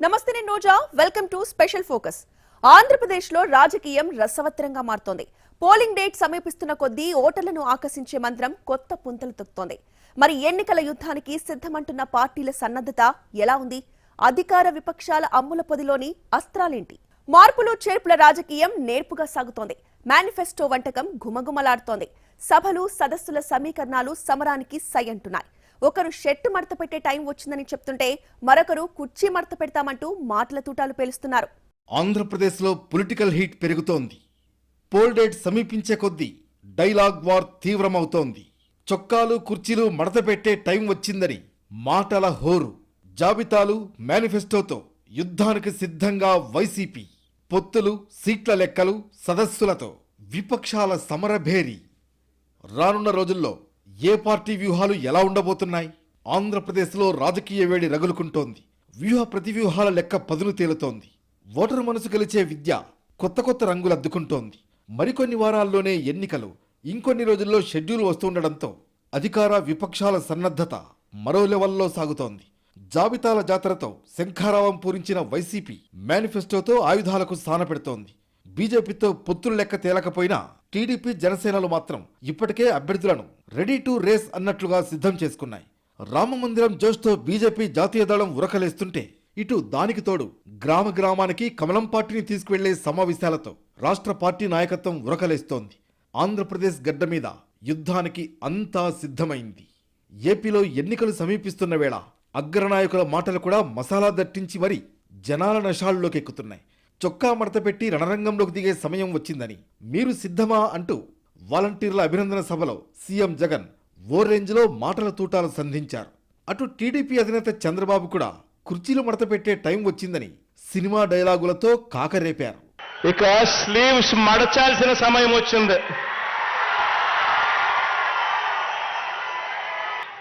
నమస్తే నేను Roja welcome to special focus ఆంధ్రప్రదేశ్లో రాజకీయం రసవత్తరంగా మారుతోంది. పోలింగ్ డేట్ సమీపిస్తున్న కొద్దీ ఓటర్లను ఆకర్షించే మంత్రం కొత్త పుంతలు తొక్కుతోంది. మరి ఎన్నికల యుద్ధానికి సిద్ధమంటున్న పార్టీల సన్నద్ధత ఎలా ఉంది? అధికార విపక్షాల అమ్ముల పొదిలోని అస్త్రాలేంటి? మార్పులు చేర్పుల రాజకీయం నేర్పుగా సాగుతోంది. మేనిఫెస్టో వంటకం ఘుమఘుమలాడుతోంది. సభలు సదస్సుల సమీకరణాలు సమరానికి సై అంటున్నాయి. ఒకరు షెట్ మడత పెట్టే టైం వచ్చిందని చెప్తుంటే మరొకరు కుర్చీ మడత పెడతామంటూ మాటల తూటాలు పేలుస్తున్నారు. ఆంధ్రప్రదేశ్లో పొలిటికల్ హీట్ పెరుగుతోంది. పోల్ డేట్ సమీపించే కొద్దీ డైలాగ్ వార్ తీవ్రమవుతోంది. చొక్కాలు కుర్చీలు మడత పెట్టే టైం వచ్చిందని మాటల హోరు జాబితాలు మేనిఫెస్టోతో యుద్ధానికి సిద్ధంగా వైసీపీ. పొత్తులు సీట్ల లెక్కలు సదస్సులతో విపక్షాల సమరభేరి. రానున్న రోజుల్లో ఏ పార్టీ వ్యూహాలు ఎలా ఉండబోతున్నాయి? ఆంధ్రప్రదేశ్లో రాజకీయ వేడి రగులుకుంటోంది. వ్యూహ ప్రతివ్యూహాల లెక్క పదును తేలుతోంది. ఓటరు మనసు గెలిచే విద్య కొత్త కొత్త రంగులు అద్దుకుంటోంది. మరికొన్ని వారాల్లోనే ఎన్నికలు. ఇంకొన్ని రోజుల్లో షెడ్యూల్ వస్తుండడంతో అధికార విపక్షాల సన్నద్ధత మరో లెవెల్లో సాగుతోంది. జాబితాల జాతరతో శంఖారావం పూరించిన వైసీపీ మేనిఫెస్టోతో ఆయుధాలకు సానపెడుతోంది బీజేపీతో పొత్తులు లెక్క తేలకపోయినా టీడీపీ జనసేనలు మాత్రం ఇప్పటికే అభ్యర్థులను రెడీ టు రేస్ అన్నట్లుగా సిద్ధం చేసుకున్నాయి. రామమందిరం జోష్తో బీజేపీ జాతీయ దళం ఉరకలేస్తుంటే ఇటు దానికి తోడు గ్రామ గ్రామానికి కమలం పార్టీని తీసుకువెళ్ళే సమావేశాలతో రాష్ట్ర పార్టీ నాయకత్వం ఉరకలేస్తోంది. ఆంధ్రప్రదేశ్ గడ్డ మీద యుద్ధానికి అంతా సిద్ధమైంది. ఏపీలో ఎన్నికలు సమీపిస్తున్న వేళ అగ్రనాయకుల మాటలు కూడా మసాలా దట్టించి మరీ జనాల నషాల్లోకి ఎక్కుతున్నాయి చొక్కా మడత పెట్టి రణరంగంలోకి దిగే సమయం వచ్చిందని మీరు సిద్ధమా అంటూ వాలంటీర్ల అభినందన సభలో సీఎం జగన్ ఓ రేంజ్లో మాటల తూటాలు సంధించారు. అటు టీడీపీ అధినేత చంద్రబాబు కూడా కుర్చీలు మడత పెట్టే టైం వచ్చిందని సినిమా డైలాగులతో కాకరేపారు. ఇక స్లీవ్స్ మడచాల్సిన సమయం వచ్చింది.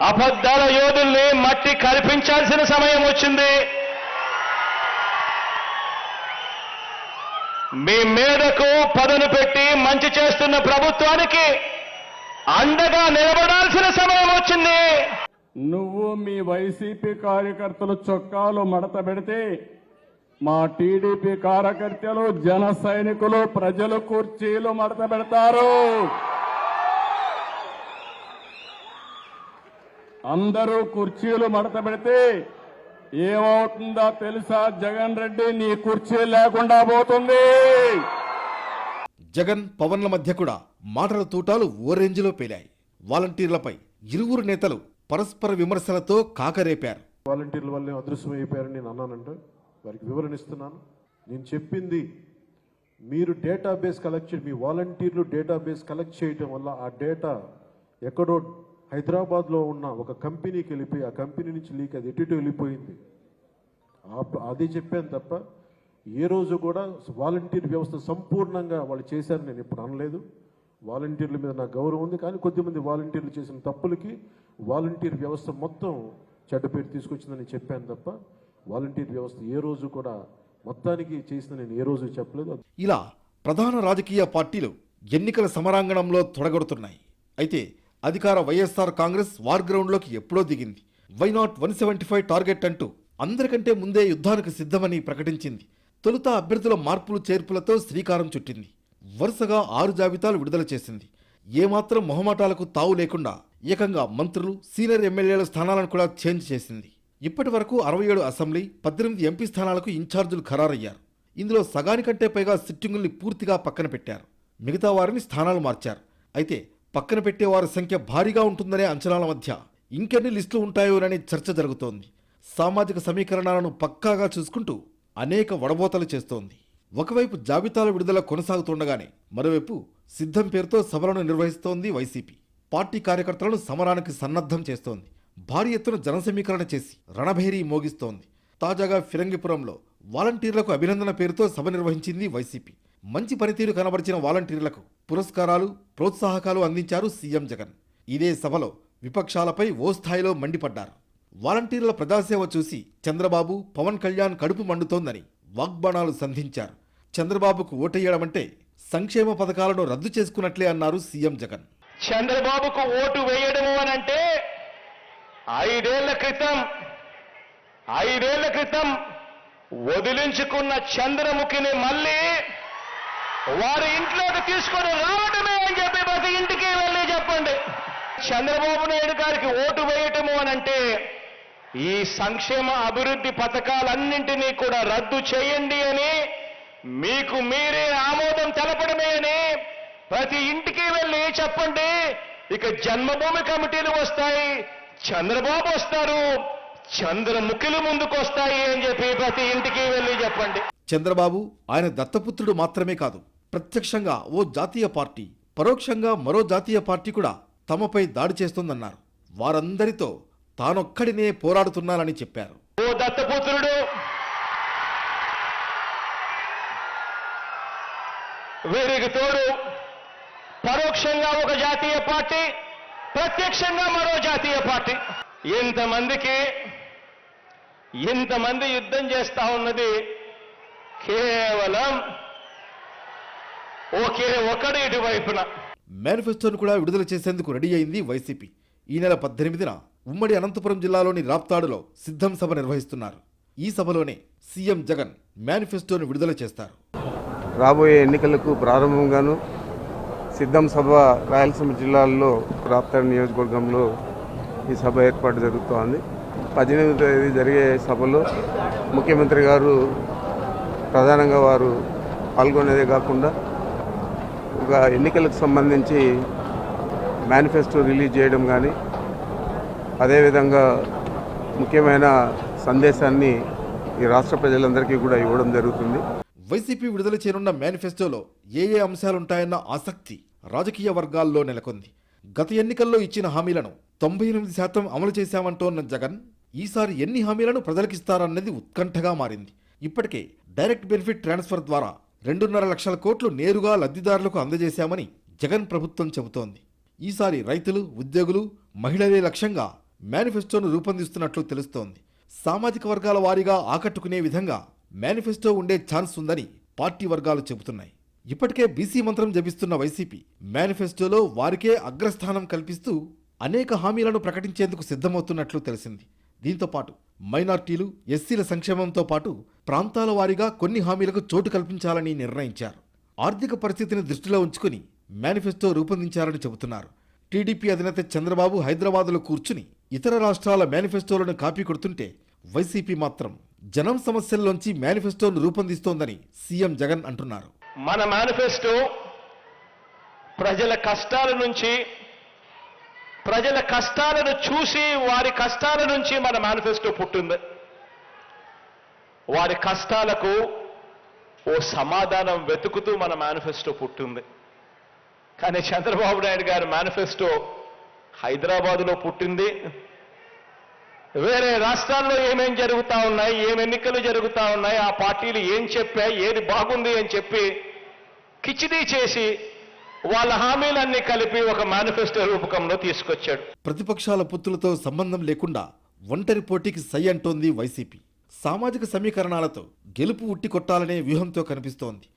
అబద్ధాల యోధుల్ని మట్టి కల్పించాల్సిన సమయం వచ్చింది. మీ మేడకు పదను పెట్టి మంచి చేస్తున్న ప్రభుత్వానికి అండగా నిలబడాల్సిన సమయం వచ్చింది. నువ్వు మీ వైసీపీ కార్యకర్తలు చొక్కాలు మడత పెడితే మా టీడీపీ కార్యకర్తలు జన సైనికులు ప్రజలు కుర్చీలు మడత పెడతారు. అందరూ కుర్చీలు మడత పెడితే ఏమవుతుందో తెలుసా? జగన్ రెడ్డి నీ కుర్చీ లేకుండా పోతుంది. జగన్ పవన్ల మధ్య కూడా మాటల తూటాలు ఓ రేంజ్లో పేలాయి. వాలంటీర్లపై ఇరువురు నేతలు పరస్పర విమర్శలతో కాకరేపారు. వాలంటీర్ల వల్లే అదృశ్యం అయిపోయారని నేను అన్నానంటే. వారికి వివరణ ఇస్తున్నాను. నేను చెప్పింది మీరు డేటాబేస్ కలెక్ట్ మీ వాలంటీర్లు డేటాబేస్ కలెక్ట్ చేయటం వల్ల ఆ డేటా ఎక్కడో హైదరాబాద్లో ఉన్న ఒక కంపెనీకి వెళ్ళిపోయి ఆ కంపెనీ నుంచి లీక్ అది ఎటు వెళ్ళిపోయింది. అది అదే చెప్పాను తప్ప ఏ రోజు కూడా వాలంటీర్ వ్యవస్థ సంపూర్ణంగా వాళ్ళు చేశారని నేను ఇప్పుడు అనలేదు. వాలంటీర్ల మీద నాకు గౌరవం ఉంది కానీ కొద్దిమంది వాలంటీర్లు చేసిన తప్పులకి వాలంటీర్ వ్యవస్థ మొత్తం చెడ్డ పేరు తీసుకొచ్చిందని చెప్పాను తప్ప వాలంటీర్ వ్యవస్థ ఏ రోజు కూడా మొత్తానికి చేసిన నేను ఏ రోజు చెప్పలేదు. ఇలా ప్రధాన రాజకీయ పార్టీలు ఎన్నికల సమరాంగణంలో తొడగొడుతున్నాయి. అయితే అధికార వైఎస్ఆర్ కాంగ్రెస్ వార్ గ్రౌండ్లోకి ఎప్పుడో దిగింది. Why not one seventy five target అంటూ అందరికంటే ముందే యుద్ధానికి సిద్ధమని ప్రకటించింది. తొలుత అభ్యర్థుల మార్పులు చేర్పులతో శ్రీకారం చుట్టింది. వరుసగా ఆరు జాబితాలు విడుదల చేసింది. ఏమాత్రం మొహమాటాలకు తావు లేకుండా ఏకంగా మంత్రులు సీనియర్ ఎమ్మెల్యేల స్థానాలను కూడా చేంజ్ చేసింది. ఇప్పటి వరకు అరవై ఏడు అసెంబ్లీ పద్దెనిమిది ఎంపీ స్థానాలకు ఇన్ఛార్జీలు ఖరారయ్యారు. ఇందులో సగానికంటే పైగా సిట్టింగుల్ని పూర్తిగా పక్కన పెట్టారు. మిగతా వారిని స్థానాలు మార్చారు. అయితే పక్కన పెట్టేవారి సంఖ్య భారీగా ఉంటుందనే అంచనాల మధ్య ఇంకెన్ని లిస్టులు ఉంటాయోనని చర్చ జరుగుతోంది. సామాజిక సమీకరణాలను పక్కాగా చూసుకుంటూ అనేక వడబోతలు చేస్తోంది. ఒకవైపు జాబితాల విడుదల కొనసాగుతుండగానే మరోవైపు సిద్ధం పేరుతో సభలను నిర్వహిస్తోంది వైసీపీ. పార్టీ కార్యకర్తలను సమరానికి సన్నద్ధం చేస్తోంది. భారీ ఎత్తున జనసమీకరణ చేసి రణభేరీ మోగిస్తోంది. తాజాగా ఫిరంగిపురంలో వాలంటీర్లకు అభినందన పేరుతో సభ నిర్వహించింది వైసీపీ. మంచి పనితీరు కనబరిచిన వాలంటీర్లకు పురస్కారాలు ప్రోత్సాహకాలు అందించారు సీఎం జగన్. ఇదే సభలో విపక్షాలపై ఓ స్థాయిలో మండిపడ్డారు. వాలంటీర్ల ప్రజాసేవ చూసి చంద్రబాబు పవన్ కళ్యాణ్ కడుపు మండుతోందని వాగ్బాణాలు సంధించారు. చంద్రబాబుకు ఓటేయడమంటే సంక్షేమ పథకాలను రద్దు చేసుకున్నట్లే అన్నారు సీఎం జగన్. చంద్రబాబుకు ఓటు వేయడము అని అంటే ఐదేళ్ళ క్రితం ఐదేళ్ళ క్రితం వదిలించుకున్న చంద్రముఖిని మళ్ళీ వారి ఇంట్లోకి తీసుకొని రావటమే అని చెప్పి ప్రతి ఇంటికి వెళ్ళి చెప్పండి. చంద్రబాబు నాయుడు గారికి ఓటు వేయటము అని అంటే ఈ సంక్షేమ అభివృద్ధి పథకాలన్నింటినీ కూడా రద్దు చేయండి అని మీకు మీరే ఆమోదం తెలపడమే అని ప్రతి ఇంటికి వెళ్ళి చెప్పండి. ఇక జన్మభూమి కమిటీలు వస్తాయి చంద్రబాబు వస్తారు చంద్రముఖిలు ముందుకు వస్తాయి అని చెప్పి ప్రతి ఇంటికి వెళ్ళి చెప్పండి. చంద్రబాబు ఆయన దత్తపుత్రుడు మాత్రమే కాదు. ప్రత్యక్షంగా ఓ జాతీయ పార్టీ పరోక్షంగా మరో జాతీయ పార్టీ కూడా తమపై దాడి చేస్తోందన్నారు. వారందరితో తానొక్కడినే పోరాడుతున్నానని చెప్పారు. ఓ దత్తపుత్రుడు! వీరికి తోడు పరోక్షంగా ఒక జాతీయ పార్టీ ప్రత్యక్షంగా మరో జాతీయ పార్టీ. ఇంతమందికి ఇంతమంది యుద్ధం చేస్తా ఉన్నది కేవలం ఒకే ఒకడు ఇటువైపున. మేనిఫెస్టోను కూడా విడుదల చేసేందుకు రెడీ అయింది వైసీపీ. ఈ నెల పద్దెనిమిదిన ఉమ్మడి అనంతపురం జిల్లాలోని రాప్తాడులో సిద్ధం సభ నిర్వహిస్తున్నారు. ఈ సభలోనే సీఎం జగన్ మేనిఫెస్టోను విడుదల చేస్తారు. రాబోయే ఎన్నికలకు ప్రారంభంగాను సిద్ధం సభ రాయలసీమ జిల్లాల్లో రాప్తాడు నియోజకవర్గంలో ఈ సభ ఏర్పాటు జరుగుతోంది. పద్దెనిమిది తేదీ జరిగే సభలో ముఖ్యమంత్రి గారు ప్రధానంగా వారు పాల్గొనేదే కాకుండా ఒక ఎన్నికలకు సంబంధించి మేనిఫెస్టో రిలీజ్ చేయడం కానీ అదేవిధంగా ముఖ్యమైన సందేశాన్ని ఈ రాష్ట్ర ప్రజలందరికీ కూడా ఇవ్వడం జరుగుతుంది. వైసీపీ విడుదల చేయనున్న మేనిఫెస్టోలో ఏ ఏ అంశాలుంటాయన్న ఆసక్తి రాజకీయ వర్గాల్లో నెలకొంది. గత ఎన్నికల్లో ఇచ్చిన హామీలను తొంభై ఎనిమిది శాతం అమలు చేశామంటోన్న జగన్ ఈసారి ఎన్ని హామీలను ప్రజలకిస్తారన్నది ఉత్కంఠగా మారింది. ఇప్పటికే డైరెక్ట్ బెనిఫిట్ ట్రాన్స్ఫర్ ద్వారా రెండున్నర లక్షల కోట్లు నేరుగా లబ్ధిదారులకు అందజేశామని జగన్ ప్రభుత్వం చెబుతోంది. ఈసారి రైతులు ఉద్యోగులు మహిళలే లక్ష్యంగా మేనిఫెస్టోను రూపొందిస్తున్నట్లు తెలుస్తోంది. సామాజిక వర్గాల వారీగా ఆకట్టుకునే విధంగా మేనిఫెస్టో ఉండే ఛాన్స్ ఉందని పార్టీ వర్గాలు చెబుతున్నాయి. ఇప్పటికే బీసీ మంత్రం జపిస్తున్న వైసీపీ మేనిఫెస్టోలో వారికే అగ్రస్థానం కల్పిస్తూ అనేక హామీలను ప్రకటించేందుకు సిద్ధమవుతున్నట్లు తెలిసింది. దీంతో పాటు మైనార్టీలు ఎస్సీల సంక్షేమంతో పాటు ప్రాంతాల వారీగా కొన్ని హామీలకు చోటు కల్పించాలని నిర్ణయించారు. ఆర్థిక పరిస్థితిని దృష్టిలో ఉంచుకుని మేనిఫెస్టో రూపొందించారని చెబుతున్నారు. టీడీపీ అధినేత చంద్రబాబు హైదరాబాదులో కూర్చుని ఇతర రాష్ట్రాల మేనిఫెస్టోలను కాపీ కొడుతుంటే వైసీపీ మాత్రం జనం సమస్యల్లోంచి మేనిఫెస్టోను రూపొందిస్తోందని సీఎం జగన్ అంటున్నారు. మన మేనిఫెస్టో ప్రజల కష్టాల నుంచి ప్రజల కష్టాలను చూసి వారి కష్టాల నుంచి మన మేనిఫెస్టో పుట్టింది. వారి కష్టాలకు ఓ సమాధానం వెతుకుతూ మన మేనిఫెస్టో పుట్టింది. కానీ చంద్రబాబు నాయుడు గారి మేనిఫెస్టో హైదరాబాదులో పుట్టింది. వేరే రాష్ట్రాల్లో ఏమేం జరుగుతా ఉన్నాయి ఏం ఎన్నికలు జరుగుతా ఉన్నాయి ఆ పార్టీలు ఏం చెప్పాయి ఏది బాగుంది అని చెప్పి కిచిడీ చేసి వాళ్ళ హామీలన్నీ కలిపి ఒక మేనిఫెస్టో రూపకంలో తీసుకొచ్చాడు. ప్రతిపక్షాల పొత్తులతో సంబంధం లేకుండా ఒంటరి పోటీకి సై అంటోంది వైసీపీ. సామాజిక సమీకరణాలతో గెలుపు ఉట్టి కొట్టాలనే వ్యూహంతో కనిపిస్తోంది.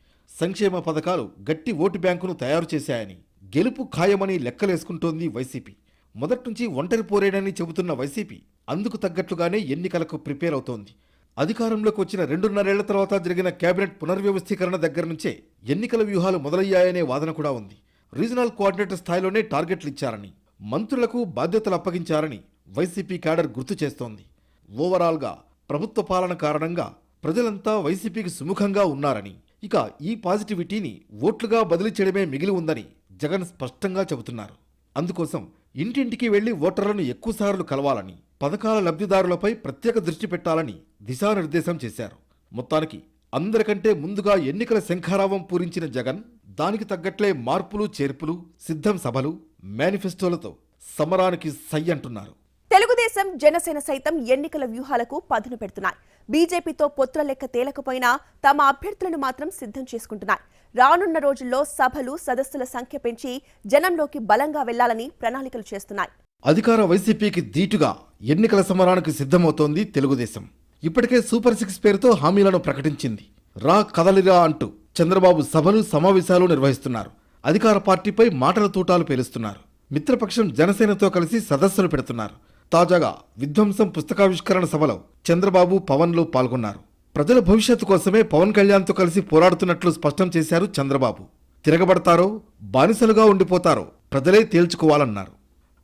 సంక్షేమ పథకాలు గట్టి ఓటు బ్యాంకును తయారు చేశాయని గెలుపు ఖాయమని లెక్కలేసుకుంటోంది వైసీపీ. మొదట్నుంచి ఒంటరి పోరేడని చెబుతున్న వైసీపీ అందుకు తగ్గట్లుగానే ఎన్నికలకు ప్రిపేర్ అవుతోంది. అధికారంలోకి వచ్చిన రెండున్నరేళ్ళ తర్వాత జరిగిన కేబినెట్ పునర్వ్యవస్థీకరణ దగ్గర నుంచే ఎన్నికల వ్యూహాలు మొదలయ్యాయనే వాదన కూడా ఉంది. రీజనల్ కోఆర్డినేటర్ స్థాయిలోనే టార్గెట్లు ఇచ్చారని మంత్రులకు బాధ్యతలు అప్పగించారని వైసీపీ క్యాడర్ గుర్తు చేస్తోంది. ఓవరాల్గా ప్రభుత్వ పాలన కారణంగా ప్రజలంతా వైసీపీకి సుముఖంగా ఉన్నారని ఇక ఈ పాజిటివిటీని ఓట్లుగా బదిలీ చేయడమే మిగిలి ఉందని జగన్ స్పష్టంగా చెబుతున్నారు. అందుకోసం ఇంటింటికి వెళ్ళి ఓటర్లను ఎక్కువసార్లు కలవాలని పథకాల లబ్ధిదారులపై ప్రత్యేక దృష్టి పెట్టాలని దిశానిర్దేశం చేశారు. మొత్తానికి అందరికంటే ముందుగా ఎన్నికల శంఖారావం పూరించిన జగన్ దానికి తగ్గట్లే మార్పులు చేర్పులు సిద్ధం సభలు మేనిఫెస్టోలతో సమరానికి సై అంటున్నారు. తెలుగుదేశం జనసేన సైతం ఎన్నికల వ్యూహాలకు పదును పెడుతున్నాయి. బీజేపీతో పొత్తుల లెక్క తేలకపోయినా తమ అభ్యర్థులను మాత్రం సిద్ధం చేసుకుంటున్నాయి. రానున్న రోజుల్లో సభలు సదస్సుల సంఖ్య పెంచి జనంలోకి బలంగా వెళ్ళాలని ప్రణాళికలు చేస్తున్నాయి. అధికార వైసీపీకి ధీటుగా ఎన్నికల సమరానికి సిద్ధమవుతోంది తెలుగుదేశం. ఇప్పటికే సూపర్ సిక్స్ పేరుతో హామీలను ప్రకటించింది. రా కదలిరా అంటూ చంద్రబాబు సభలు సమావేశాలు నిర్వహిస్తున్నారు. అధికార పార్టీపై మాటల తూటాలు పేలుస్తున్నారు. మిత్రపక్షం జనసేనతో కలిసి సదస్సులు పెడుతున్నారు. తాజాగా విధ్వంసం పుస్తకావిష్కరణ సభలో చంద్రబాబు పవన్లు పాల్గొన్నారు. ప్రజల భవిష్యత్తు కోసమే పవన్ కళ్యాణ్తో కలిసి పోరాడుతున్నట్లు స్పష్టం చేశారు చంద్రబాబు. తిరగబడతారో బానిసలుగా ఉండిపోతారో ప్రజలే తేల్చుకోవాలన్నారు.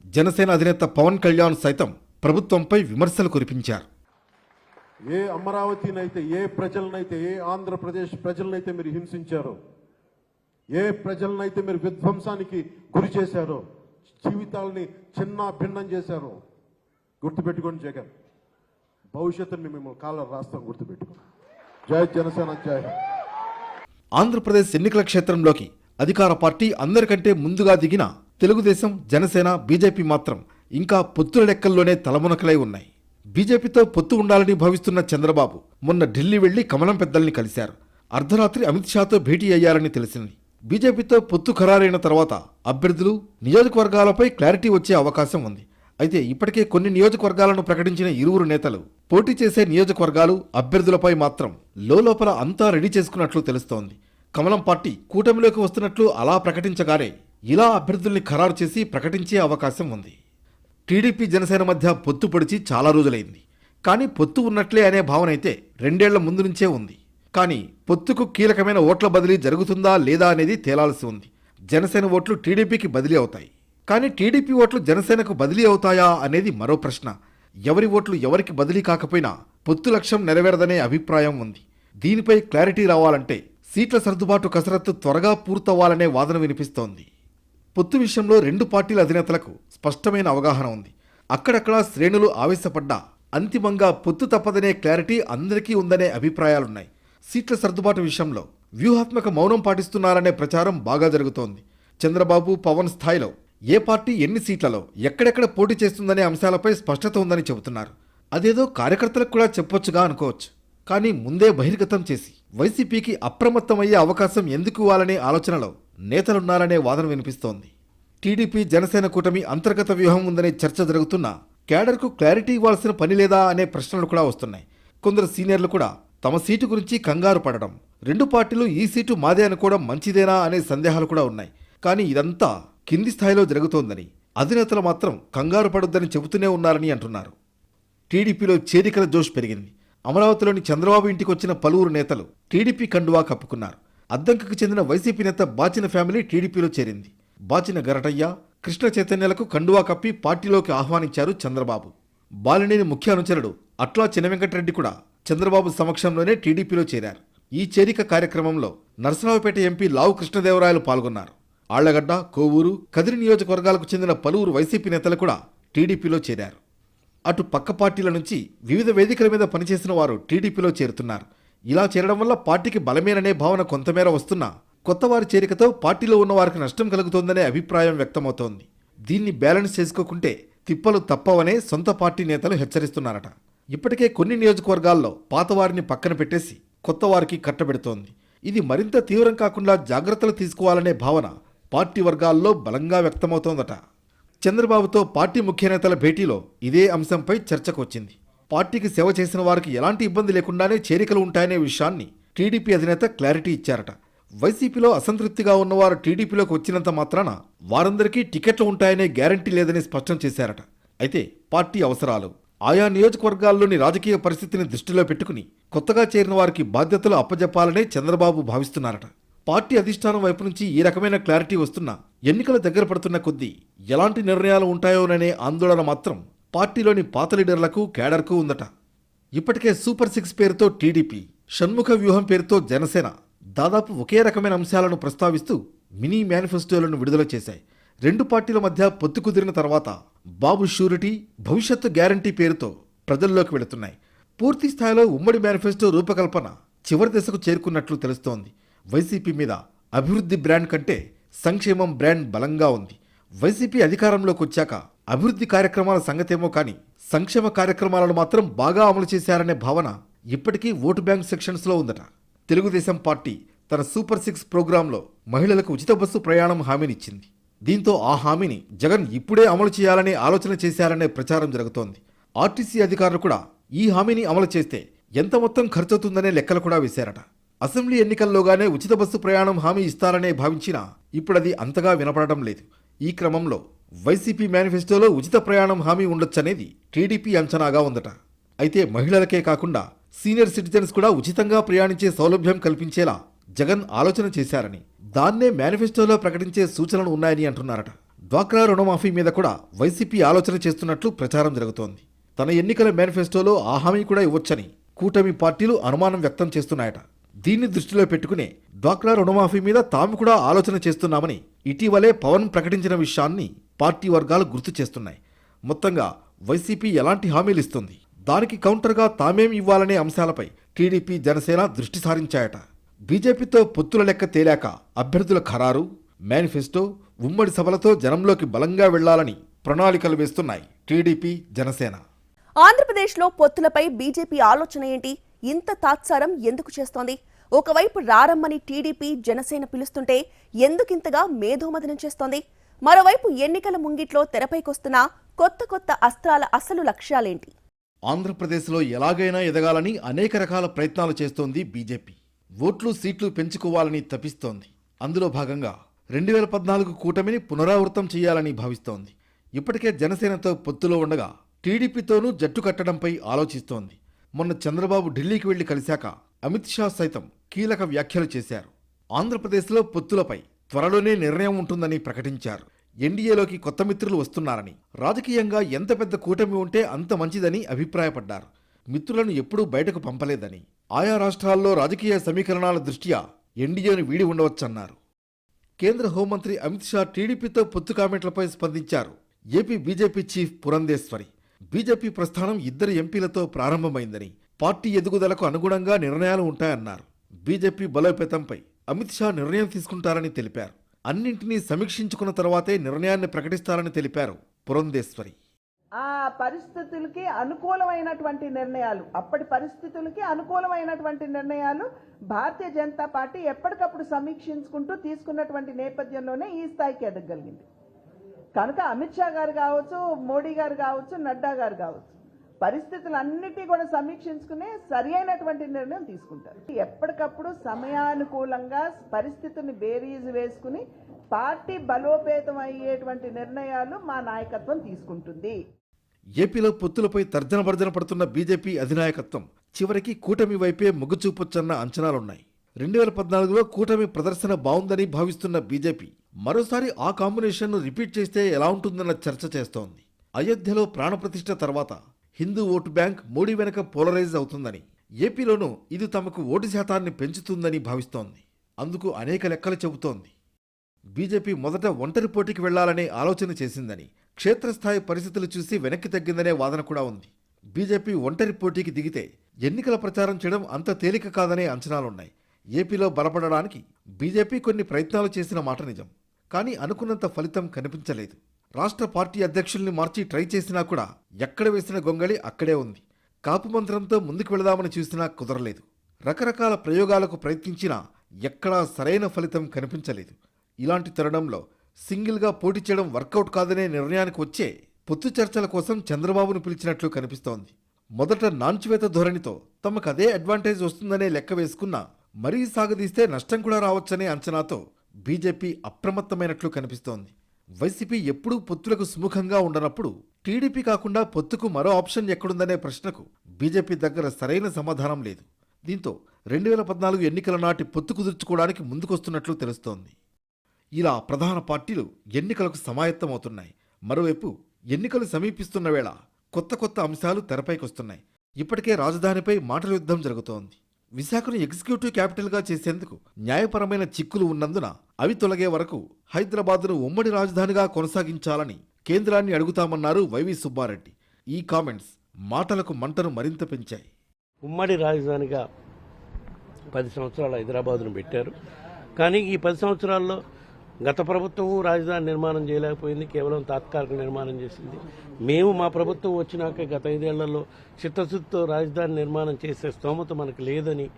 జనసేన అధినేత పవన్ కళ్యాణ్ సైతం ప్రభుత్వంపై విమర్శలు కురిపించారు. ఏ అమరావతినైతే ఏ ప్రజలనైతే ఏ ఆంధ్రప్రదేశ్ ప్రజలనైతే మీరు హింసించారో ఏ ప్రజలనైతే మీరు విధ్వంసానికి గురి చేశారో జీవితాలని చిన్న భిన్నం చేశారో గుర్తుపెట్టుకోండి జగన్. భవిష్యత్తుని మిమ్మల్ని కాలం రాస్తాం గుర్తుపెట్టుకోండి. జై జనసేన జై ఆంధ్రప్రదేశ్ ఎన్నికల క్షేత్రంలోకి అధికార పార్టీ అందరికంటే ముందుగా దిగిన తెలుగుదేశం జనసేన బీజేపీ మాత్రం ఇంకా పొత్తుల లెక్కల్లోనే తలమునకలై ఉన్నాయి. బీజేపీతో పొత్తు ఉండాలని భావిస్తున్న చంద్రబాబు మొన్న ఢిల్లీ వెళ్ళి కమలం పెద్దల్ని కలిశారు. అర్ధరాత్రి అమిత్ షాతో భేటీ అయ్యారని తెలిసింది. బీజేపీతో పొత్తు ఖరారైన తర్వాత అభ్యర్థులు నియోజకవర్గాలపై క్లారిటీ వచ్చే అవకాశం ఉంది. అయితే ఇప్పటికే కొన్ని నియోజకవర్గాలను ప్రకటించిన ఇరువురు నేతలు పోటీ చేసే నియోజకవర్గాలు అభ్యర్థులపై మాత్రం లోపల అంతా రెడీ చేసుకున్నట్లు తెలుస్తోంది. కమలం పార్టీ కూటమిలోకి వస్తున్నట్లు అలా ప్రకటించగానే ఇలా అభ్యర్థుల్ని ఖరారు చేసి ప్రకటించే అవకాశం ఉంది. టీడీపీ జనసేన మధ్య పొత్తు పొడిచి చాలా రోజులైంది. కానీ పొత్తు ఉన్నట్లే అనే భావన అయితే రెండేళ్ళ ముందు నుంచే ఉంది. కానీ పొత్తుకు కీలకమైన ఓట్ల బదిలీ జరుగుతుందా లేదా అనేది తేలాల్సి ఉంది. జనసేన ఓట్లు టీడీపీకి బదిలీ అవుతాయి. కానీ టీడీపీ ఓట్లు జనసేనకు బదిలీ అవుతాయా అనేది మరో ప్రశ్న. ఎవరి ఓట్లు ఎవరికి బదిలీ కాకపోయినా పొత్తు లక్ష్యం నెరవేరదనే అభిప్రాయం ఉంది. దీనిపై క్లారిటీ రావాలంటే సీట్ల సర్దుబాటు కసరత్తు త్వరగా పూర్తవ్వాలనే వాదన వినిపిస్తోంది. పొత్తు విషయంలో రెండు పార్టీల అధినేతలకు స్పష్టమైన అవగాహన ఉంది. అక్కడక్కడ శ్రేణులు ఆవేశపడ్డా అంతిమంగా పొత్తు తప్పదనే క్లారిటీ అందరికీ ఉందనే అభిప్రాయాలున్నాయి. సీట్ల సర్దుబాటు విషయంలో వ్యూహాత్మక మౌనం పాటిస్తున్నారనే ప్రచారం బాగా జరుగుతోంది. చంద్రబాబు పవన్ స్థాయిలో ఏ పార్టీ ఎన్ని సీట్లలో ఎక్కడెక్కడ పోటీ చేస్తుందనే అంశాలపై స్పష్టత ఉందని చెబుతున్నారు. అదేదో కార్యకర్తలకు కూడా చెప్పొచ్చుగా అనుకోవచ్చు. కానీ ముందే బహిర్గతం చేసి వైసీపీకి అప్రమత్తమయ్యే అవకాశం ఎందుకు ఇవ్వాలనే ఆలోచనలో నేతలున్నారనే వాదన వినిపిస్తోంది. టీడీపీ జనసేన కూటమి అంతర్గత వ్యూహం ఉందనే చర్చ జరుగుతున్నా క్యాడర్కు క్లారిటీ ఇవ్వాల్సిన పని లేదా అనే ప్రశ్నలు కూడా వస్తున్నాయి. కొందరు సీనియర్లు కూడా తమ సీటు గురించి కంగారు పడడం రెండు పార్టీలు ఈ సీటు మాదే అనుకోవడం మంచిదేనా అనే సందేహాలు కూడా ఉన్నాయి. కానీ ఇదంతా కింది స్థాయిలో జరుగుతోందని అధినేతలు మాత్రం కంగారు పడొద్దని చెబుతూనే ఉన్నారని అంటున్నారు. టీడీపీలో చేరికల జోష్ పెరిగింది. అమరావతిలోని చంద్రబాబు ఇంటికి వచ్చిన పలువురు నేతలు టీడీపీ కండువా కప్పుకున్నారు. అద్దంకకు చెందిన వైసీపీ నేత బాచిన ఫ్యామిలీ టీడీపీలో చేరింది. బాచిన గరటయ్య కృష్ణ చైతన్యలకు కండువా కప్పి పార్టీలోకి ఆహ్వానించారు చంద్రబాబు. బాలినేని ముఖ్య అనుచరుడు అట్లా చినవెంకటరెడ్డి కూడా చంద్రబాబు సమక్షంలోనే టీడీపీలో చేరారు. ఈ చేరిక కార్యక్రమంలో నరసరావుపేట ఎంపీ లావు కృష్ణదేవరాయలు పాల్గొన్నారు. ఆళ్ళగడ్డ కోవూరు కదిరి నియోజకవర్గాలకు చెందిన పలువురు వైసీపీ నేతలు కూడా టీడీపీలో చేరారు. అటు పక్క పార్టీల నుంచి వివిధ వేదికల మీద పనిచేసిన వారు టీడీపీలో చేరుతున్నారు. ఇలా చేరడం వల్ల పార్టీకి బలమేననే భావన కొంతమేర వస్తున్నా కొత్త వారి చేరికతో పార్టీలో ఉన్న వారికి నష్టం కలుగుతోందనే అభిప్రాయం వ్యక్తమవుతోంది. దీన్ని బ్యాలెన్స్ చేసుకోకుంటే తిప్పలు తప్పవనే సొంత పార్టీ నేతలు హెచ్చరిస్తున్నారట. ఇప్పటికే కొన్ని నియోజకవర్గాల్లో పాతవారిని పక్కన పెట్టేసి కొత్త వారికి కట్టబెడుతోంది. ఇది మరింత తీవ్రం కాకుండా జాగ్రత్తలు తీసుకోవాలనే భావన పార్టీ వర్గాల్లో బలంగా వ్యక్తమవుతోందట. చంద్రబాబుతో పార్టీ ముఖ్యనేతల భేటీలో ఇదే అంశంపై చర్చకు వచ్చింది పార్టీకి సేవ చేసిన వారికి ఎలాంటి ఇబ్బంది లేకుండానే చేరికలు ఉంటాయనే విషయాన్ని టీడీపీ అధినేత క్లారిటీ ఇచ్చారట. వైసీపీలో అసంతృప్తిగా ఉన్నవారు టీడీపీలోకి వచ్చినంత మాత్రాన వారందరికీ టికెట్లు ఉంటాయనే గ్యారంటీ లేదని స్పష్టం చేశారట. అయితే పార్టీ అవసరాలు. ఆయా నియోజకవర్గాల్లోని రాజకీయ పరిస్థితిని దృష్టిలో పెట్టుకుని కొత్తగా చేరిన వారికి బాధ్యతలు అప్పజెప్పాలనే చంద్రబాబు భావిస్తున్నారట. పార్టీ అధిష్టానం వైపు నుంచి ఈ రకమైన క్లారిటీ వస్తున్నా ఎన్నికలు దగ్గర పడుతున్న కొద్దీ ఎలాంటి నిర్ణయాలు ఉంటాయోననే ఆందోళన మాత్రం పార్టీలోని పాత లీడర్లకు కేడర్కు ఉందట. ఇప్పటికే సూపర్ సిక్స్ పేరుతో టీడీపీ షణ్ముఖ వ్యూహం పేరుతో జనసేన దాదాపు ఒకే రకమైన అంశాలను ప్రస్తావిస్తూ మినీ మేనిఫెస్టోలను విడుదల చేశాయి. రెండు పార్టీల మధ్య పొత్తు కుదిరిన తర్వాత బాబు షూరిటీ భవిష్యత్తు గ్యారంటీ పేరుతో ప్రజల్లోకి వెళుతున్నాయి. పూర్తి స్థాయిలో ఉమ్మడి మేనిఫెస్టో రూపకల్పన చివరి దశకు చేరుకున్నట్లు తెలుస్తోంది. వైసీపీ మీద అభివృద్ధి బ్రాండ్ కంటే సంక్షేమం బ్రాండ్ బలంగా ఉంది. వైసీపీ అధికారంలోకి వచ్చాక అభివృద్ధి కార్యక్రమాల సంగతేమో కానీ సంక్షేమ కార్యక్రమాలను మాత్రం బాగా అమలు చేశారనే భావన ఇప్పటికీ ఓటు బ్యాంక్ సెక్షన్స్లో ఉందట. తెలుగుదేశం పార్టీ తన సూపర్ సిక్స్ ప్రోగ్రాంలో మహిళలకు ఉచిత బస్సు ప్రయాణం హామీనిచ్చింది. దీంతో ఆ హామీని జగన్ ఇప్పుడే అమలు చేయాలనే ఆలోచన చేశారనే ప్రచారం జరుగుతోంది. ఆర్టీసీ అధికారులు కూడా ఈ హామీని అమలు చేస్తే ఎంత మొత్తం ఖర్చవుతుందనే లెక్కలు కూడా వేశారట. అసెంబ్లీ ఎన్నికల్లోగానే ఉచిత బస్సు ప్రయాణం హామీ ఇస్తారనే భావించినా ఇప్పుడది అంతగా వినపడటం లేదు. ఈ క్రమంలో వైసీపీ మేనిఫెస్టోలో ఉచిత ప్రయాణం హామీ ఉండొచ్చనేది టీడీపీ అంచనాగా ఉందట. అయితే మహిళలకే కాకుండా సీనియర్ సిటిజన్స్ కూడా ఉచితంగా ప్రయాణించే సౌలభ్యం కల్పించేలా జగన్ ఆలోచన చేశారని దాన్నే మేనిఫెస్టోలో ప్రకటించే సూచనలు ఉన్నాయని అంటున్నారట. డ్వాక్రా రుణమాఫీ మీద కూడా వైసీపీ ఆలోచన చేస్తున్నట్లు ప్రచారం జరుగుతోంది. తన ఎన్నికల మేనిఫెస్టోలో ఆ హామీ కూడా ఇవ్వొచ్చని కూటమి పార్టీలు అనుమానం వ్యక్తం చేస్తున్నాయట. దీన్ని దృష్టిలో పెట్టుకుని డ్వాక్రా రుణమాఫీ మీద తాము కూడా ఆలోచన చేస్తున్నామని ఇటీవలే పవన్ ప్రకటించిన విషయాన్ని పార్టీ వర్గాలు గుర్తు చేస్తున్నాయి. మొత్తంగా వైసీపీ ఎలాంటి హామీలు ఇస్తుంది? దానికి కౌంటర్గా తామేం ఇవ్వాలనే అంశాలపై టీడీపీ జనసేన దృష్టి సారించాయట. బీజేపీతో పొత్తుల లెక్క తేలాక అభ్యర్థుల ఖరారు మేనిఫెస్టో ఉమ్మడి సభలతో జనంలోకి బలంగా వెళ్ళాలని ప్రణాళికలు వేస్తున్నాయి టీడీపీ జనసేన. ఆంధ్రప్రదేశ్లో పొత్తులపై బీజేపీ ఆలోచన ఏంటి? ఇంత తాత్సారం ఎందుకు చేస్తోంది? ఒకవైపు రారమ్మని టీడీపీ జనసేన పిలుస్తుంటే ఎందుకింతగా మేధోమదనం చేస్తోంది? మరోవైపు ఎన్నికల ముంగిట్లో తెరపైకొస్తున్న కొత్త కొత్త అస్త్రాల అసలు లక్ష్యాలేంటి? ఆంధ్రప్రదేశ్లో ఎలాగైనా ఎదగాలని అనేక రకాల ప్రయత్నాలు చేస్తోంది బీజేపీ. ఓట్లు సీట్లు పెంచుకోవాలని తపిస్తోంది. అందులో భాగంగా రెండు వేల పద్నాలుగు కూటమిని పునరావృతం చేయాలని భావిస్తోంది. ఇప్పటికే జనసేనతో పొత్తులో ఉండగా టీడీపీతోనూ జట్టు కట్టడంపై ఆలోచిస్తోంది. మొన్న చంద్రబాబు ఢిల్లీకి వెళ్ళి కలిశాక అమిత్ షా సైతం కీలక వ్యాఖ్యలు చేశారు. ఆంధ్రప్రదేశ్లో పొత్తులపై త్వరలోనే నిర్ణయం ఉంటుందని ప్రకటించారు. ఎన్డీఏలోకి కొత్త మిత్రులు వస్తున్నారని రాజకీయంగా ఎంత పెద్ద కూటమి ఉంటే అంత మంచిదని అభిప్రాయపడ్డారు. మిత్రులను ఎప్పుడూ బయటకు పంపలేదని ఆయా రాష్ట్రాల్లో రాజకీయ సమీకరణాల దృష్ట్యా ఎన్డీఏను వీడి ఉండవచ్చన్నారు. కేంద్ర హోంమంత్రి అమిత్ షా టీడీపీతో పొత్తు కామెంట్లపై స్పందించారు. AP BJP chief Purandeswari. BJP ప్రస్థానం ఇద్దరు ఎంపీలతో ప్రారంభమైందని పార్టీ ఎదుగుదలకు అనుగుణంగా నిర్ణయాలు ఉంటాయన్నారు. బీజేపీ బలోపేతంపై అమిత్ షా నిర్ణయం తీసుకుంటారని తెలిపారు. అన్నింటినీ సమీక్షించుకున్న తర్వాతే నిర్ణయాన్ని ప్రకటిస్తారని తెలిపారు పురంధేశ్వరి. ఆ పరిస్థితులకి అనుకూలమైనటువంటి నిర్ణయాలు అప్పటి పరిస్థితులకి అనుకూలమైనటువంటి నిర్ణయాలు భారతీయ జనతా పార్టీ ఎప్పటికప్పుడు సమీక్షించుకుంటూ తీసుకున్నటువంటి నేపథ్యంలోనే ఈ స్థాయికి ఎదగగలిగింది కనుక అమిత్ షా గారు కావచ్చు మోడీ గారు కావచ్చు నడ్డా గారు కావచ్చు పరిస్థితులన్నిటి కూడా సమీక్షించుకునే సరి అయినటువంటి నిర్ణయం తీసుకుంటారు. ఎప్పటికప్పుడు సమయానుకూలంగా పరిస్థితిని బేరీజు వేసుకుని పార్టీ బలోపేతం అయ్యేటువంటి నిర్ణయాలు మా నాయకత్వం తీసుకుంటుంది. ఏపీలో పొత్తులపై తర్జన భర్జన పడుతున్న బీజేపీ అధినాయకత్వం చివరికి కూటమి వైపే మొగ్గు చూపొచ్చన్న అంచనాలున్నాయి. రెండు వేల పద్నాలుగులో కూటమి ప్రదర్శన బాగుందని భావిస్తున్న బీజేపీ మరోసారి ఆ కాంబినేషన్ను రిపీట్ చేస్తే ఎలా ఉంటుందన్న చర్చ చేస్తోంది. అయోధ్యలో ప్రాణప్రతిష్ఠ తర్వాత హిందూ ఓటు బ్యాంక్ మోడీ వెనక పోలరైజ్ అవుతుందని ఏపీలోనూ ఇది తమకు ఓటు శాతాన్ని పెంచుతుందని భావిస్తోంది. అందుకు అనేక లెక్కలు చెబుతోంది. బీజేపీ మొదట ఒంటరి పోటీకి వెళ్ళాలనే ఆలోచన చేసిందని క్షేత్రస్థాయి పరిస్థితులు చూసి వెనక్కి తగ్గిందనే వాదన కూడా ఉంది. బీజేపీ ఒంటరి పోటీకి దిగితే ఎన్నికల ప్రచారం చేయడం అంత తేలిక కాదనే అంచనాలున్నాయి. ఏపీలో బలపడడానికి బీజేపీ కొన్ని ప్రయత్నాలు చేసిన మాట నిజం. కానీ అనుకున్నంత ఫలితం కనిపించలేదు. రాష్ట్ర పార్టీ అధ్యక్షుల్ని మార్చి ట్రై చేసినా కూడా ఎక్కడ వేసిన గొంగళి అక్కడే ఉంది. కాపు మంత్రంతో ముందుకు వెళదామని చూసినా కుదరలేదు. రకరకాల ప్రయోగాలకు ప్రయత్నించినా ఎక్కడా సరైన ఫలితం కనిపించలేదు. ఇలాంటి తరుణంలో సింగిల్గా పోటీ చేయడం వర్కౌట్ కాదనే నిర్ణయానికి వచ్చే పొత్తు చర్చల కోసం చంద్రబాబును పిలిచినట్లు కనిపిస్తోంది. మొదట నాంచివేత ధోరణితో తమకు అదే అడ్వాంటేజ్ వస్తుందనే లెక్క వేసుకున్నా మరీ సాగదీస్తే నష్టం కూడా రావచ్చనే అంచనాతో బీజేపీ అప్రమత్తమైనట్లు కనిపిస్తోంది. వైసీపీ ఎప్పుడూ పొత్తులకు సుముఖంగా ఉండనప్పుడు టీడీపీ కాకుండా పొత్తుకు మరో ఆప్షన్ ఎక్కడుందనే ప్రశ్నకు బీజేపీ దగ్గర సరైన సమాధానం లేదు. దీంతో రెండు వేల పద్నాలుగు ఎన్నికల నాటి పొత్తు కుదుర్చుకోవడానికి ముందుకొస్తున్నట్లు తెలుస్తోంది. ఇలా ప్రధాన పార్టీలు ఎన్నికలకు సమాయత్తమవుతున్నాయి. మరోవైపు ఎన్నికలు సమీపిస్తున్న వేళ కొత్త కొత్త అంశాలు తెరపైకొస్తున్నాయి. ఇప్పటికే రాజధానిపై మాటల యుద్ధం జరుగుతోంది. విశాఖను ఎగ్జిక్యూటివ్ క్యాపిటల్గా చేసేందుకు న్యాయపరమైన చిక్కులు ఉన్నందున అవి తొలగే వరకు హైదరాబాద్ను ఉమ్మడి రాజధానిగా కొనసాగించాలని కేంద్రాన్ని అడుగుతామన్నారు వైవి సుబ్బారెడ్డి. ఈ కామెంట్స్ మాటలకు మంటను మరింత పెంచాయి. ఉమ్మడి రాజధానిగా పది సంవత్సరాలు హైదరాబాద్ను పెట్టారు. కానీ ఈ పది సంవత్సరాల్లో గత ప్రభుత్వం రాజధాని నిర్మాణం చేయలేకపోయింది కేవలం తాత్కాలిక నిర్మాణం చేసింది. మేము మా ప్రభుత్వం వచ్చినాక గత ఐదేళ్ళలో చిత్తశుద్ధితో రాజధాని నిర్మాణం చేసే స్తోమత మనకు లేదని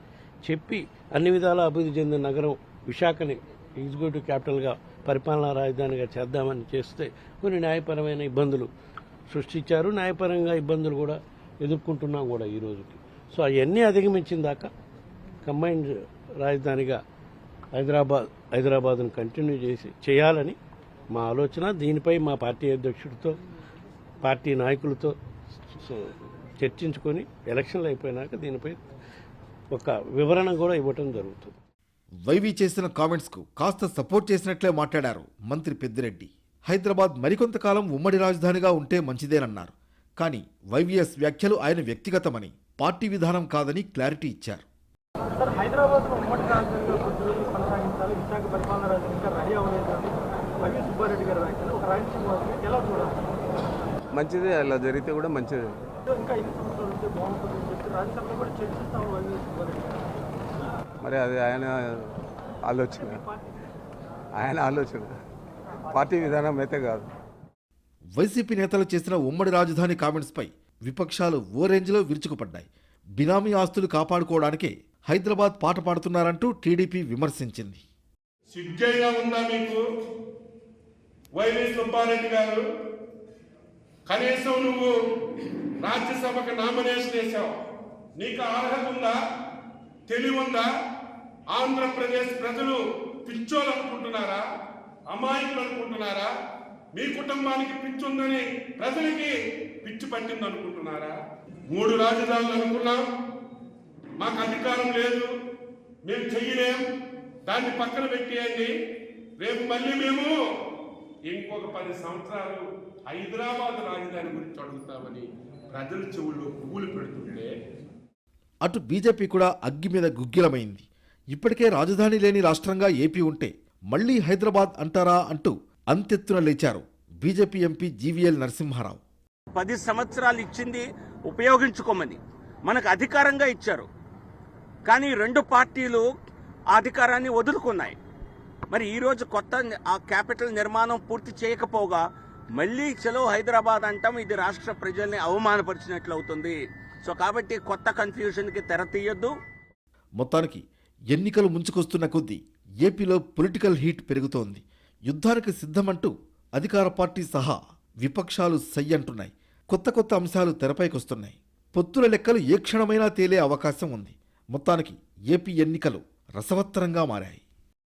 చెప్పి అన్ని విధాలా అభివృద్ధి చెందిన నగరం విశాఖని ఎగ్జిక్యూటివ్ క్యాపిటల్గా పరిపాలనా రాజధానిగా చేద్దామని చేస్తే కొన్ని న్యాయపరమైన ఇబ్బందులు సృష్టించారు. న్యాయపరంగా ఇబ్బందులు కూడా ఎదుర్కొంటున్నాం కూడా ఈ రోజుకి. సో అవన్నీ అధిగమించిన దాకా కంబైన్డ్ రాజధానిగా హైదరాబాద్ హైదరాబాద్ను కంటిన్యూ చేసి చేయాలని మా ఆలోచన దీనిపై మా పార్టీ అధ్యక్షుడితో పార్టీ నాయకులతో చర్చించుకొని ఎలక్షన్లు అయిపోయినాక దీనిపై ఒక వివరణ కూడా ఇవ్వటం జరుగుతుంది. వైవి చేసిన కామెంట్స్కు కాస్త సపోర్ట్ చేసినట్లే మాట్లాడారు మంత్రి పెద్దిరెడ్డి. హైదరాబాద్ మరికొంతకాలం ఉమ్మడి రాజధానిగా ఉంటే మంచిదేనన్నారు. కానీ వైవిఎస్ వ్యాఖ్యలు ఆయన వ్యక్తిగతమని పార్టీ విధానం కాదని క్లారిటీ ఇచ్చారు. కొనసాగించాలి విశాఖ పరిపాలన రాజధాని ఇంకా రెడీ వైవి సుబ్బారెడ్డి గారి వ్యాఖ్యలు ఒక రాయలసీమ ఎలా చూడాలి? మంచిదే అలా జరిగితే కూడా మంచిదే. ఇంకా ఎన్ని సంవత్సరాలు ఉంటే బాగుంటుంది అని చెప్పి రాజ్యసభలో కూడా చర్చిస్తాము వైవి సుబ్బారెడ్డి గారు. మరి అది ఆయన ఆలోచన. ఆయన ఆలోచన. పార్టీ విధానం అయితే కాదు. వైసీపీ నేతలు చేసిన ఉమ్మడి రాజధాని కామెంట్స్పై విపక్షాలు ఓ రేంజ్లో విరుచుకుపడ్డాయి. బినామీ ఆస్తులు కాపాడుకోవడానికే హైదరాబాద్ పాట పాడుతున్నారంటూ టీడీపీ విమర్శించింది. సిగ్గైనా ఉందా మీకు? వైవి సుబ్బారెడ్డి గారు కనీసం నువ్వు రాజ్యసభకు నామినేషన్ వేసావు నీకు అర్హత ఉందా? తెలివి ఉందా ఆంధ్రప్రదేశ్ ప్రజలు పిచ్చోలు అనుకుంటున్నారా? అమాయకులు అనుకుంటున్నారా? మీ కుటుంబానికి పిచ్చి ఉందని ప్రజలకి పిచ్చి పట్టింది అనుకుంటున్నారా? మూడు రాజధానులు అనుకున్నాం. మాకు అధికారం లేదు. మేము చెయ్యలేం. దాన్ని పక్కన పెట్టేయండి. రేపు మళ్ళీ మేము ఇంకొక పది సంవత్సరాలు హైదరాబాద్ రాజధాని గురించి అడుగుతామని ప్రజల చెవుల్లో పువ్వులు పెడుతుంటే అటు బీజేపీ కూడా అగ్గి మీద గుగ్గిలమైంది. ఇప్పటికే రాజధాని లేని రాష్ట్రంగా ఏపీ ఉంటే మళ్ళీ హైదరాబాద్ అంటారా అంటూ అంతెత్తున లేచారు బీజేపీ ఎంపీ జీవీఎల్ నరసింహారావు. పది సంవత్సరాలు ఇచ్చింది ఉపయోగించుకోమని మనకు అధికారంగా ఇచ్చారు. కానీ రెండు పార్టీలు అధికారాన్ని వదులుకున్నాయి. మరి ఈరోజు కొత్త ఆ క్యాపిటల్ నిర్మాణం పూర్తి చేయకపోగా మళ్ళీ చలో హైదరాబాద్ అంటాం ఇది రాష్ట్ర ప్రజల్ని అవమానపరిచినట్లు అవుతుంది. సో కాబట్టి కొత్త కన్ఫ్యూజన్కి తెర తీయొద్దు. మొత్తానికి ఎన్నికలు ముంచుకొస్తున్న కొద్దీ ఏపీలో పొలిటికల్ హీట్ పెరుగుతోంది. యుద్ధానికి సిద్ధమంటూ అధికార పార్టీ సహా విపక్షాలు సై అంటున్నాయి కొత్త కొత్త అంశాలు తెరపైకొస్తున్నాయి. పొత్తుల లెక్కలు ఏ క్షణమైనా తేలే అవకాశం ఉంది. మొత్తానికి ఏపీ ఎన్నికలు రసవత్తరంగా మారాయి.